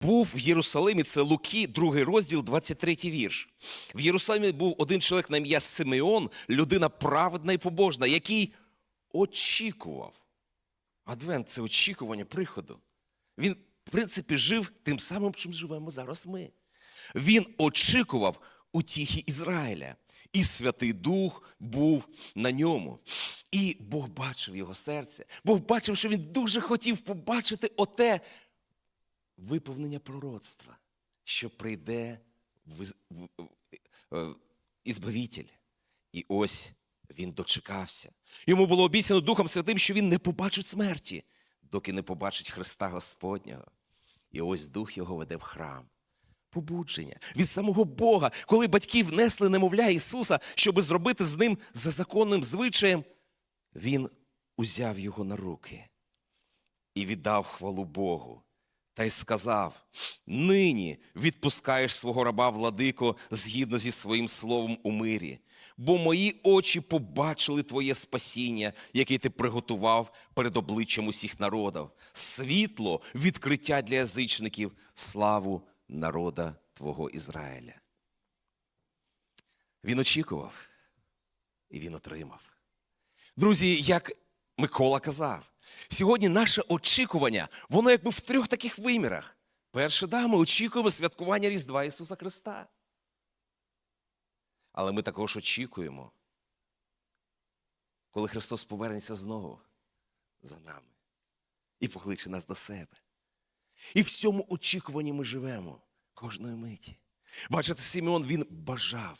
був в Єрусалимі, це Луки, другий розділ, 23 вірш. В Єрусалимі був один чоловік на ім'я Симеон, людина праведна і побожна, який очікував. Адвент це очікування приходу. Він, в принципі, жив тим самим, чим живемо зараз ми. Він очікував утіхи Ізраїля, і Святий Дух був на ньому. І Бог бачив його серце. Бог бачив, що він дуже хотів побачити оте виповнення пророцтва, що прийде виз- в- в- е, Ізбавитель. І ось він дочекався. Йому було обіцяно Духом Святим, що він не побачить смерті, доки не побачить Христа Господнього. І ось Дух його веде в храм. Побудження від самого Бога, коли батьки внесли немовля Ісуса, щоб зробити з ним за законним звичаєм, Він узяв його на руки і віддав хвалу Богу. Та й сказав: Нині відпускаєш свого раба владико згідно зі своїм словом у мирі, бо мої очі побачили твоє спасіння, яке ти приготував перед обличчям усіх народів, світло, відкриття для язичників, славу народа Твого Ізраїля. Він очікував, і він отримав. Друзі, як Микола казав, сьогодні наше очікування, воно якби в трьох таких вимірах. Перше, да, ми очікуємо святкування Різдва Ісуса Христа. Але ми також очікуємо, коли Христос повернеться знову за нами і покличе нас до себе. І в цьому очікуванні ми живемо кожної миті. Бачите, Симеон він бажав,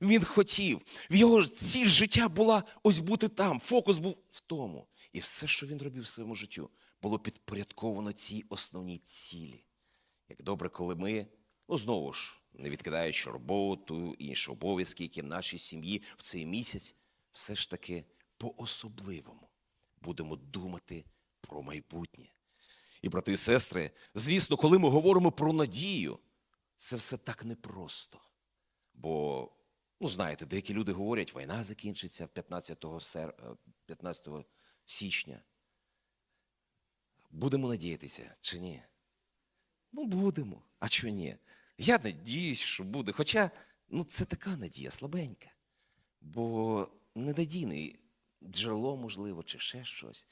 він хотів. В його ціль життя була ось бути там. Фокус був в тому. І все, що він робив в своєму життю, було підпорядковано цій основній цілі. Як добре, коли ми, ну знову ж, не відкидаючи роботу, інші обов'язки, які в нашій сім'ї в цей місяць, все ж таки по-особливому будемо думати про майбутнє. І, брати і сестри, звісно, коли ми говоримо про надію, це все так непросто. Бо, ну знаєте, деякі люди говорять, війна закінчиться 15, сер... е, 15 січня. Будемо надіятися чи ні? Ну, будемо. А чого ні? Я надіюсь, що буде. Хоча ну, це така надія слабенька. Бо недадійний джерело, можливо, чи ще щось.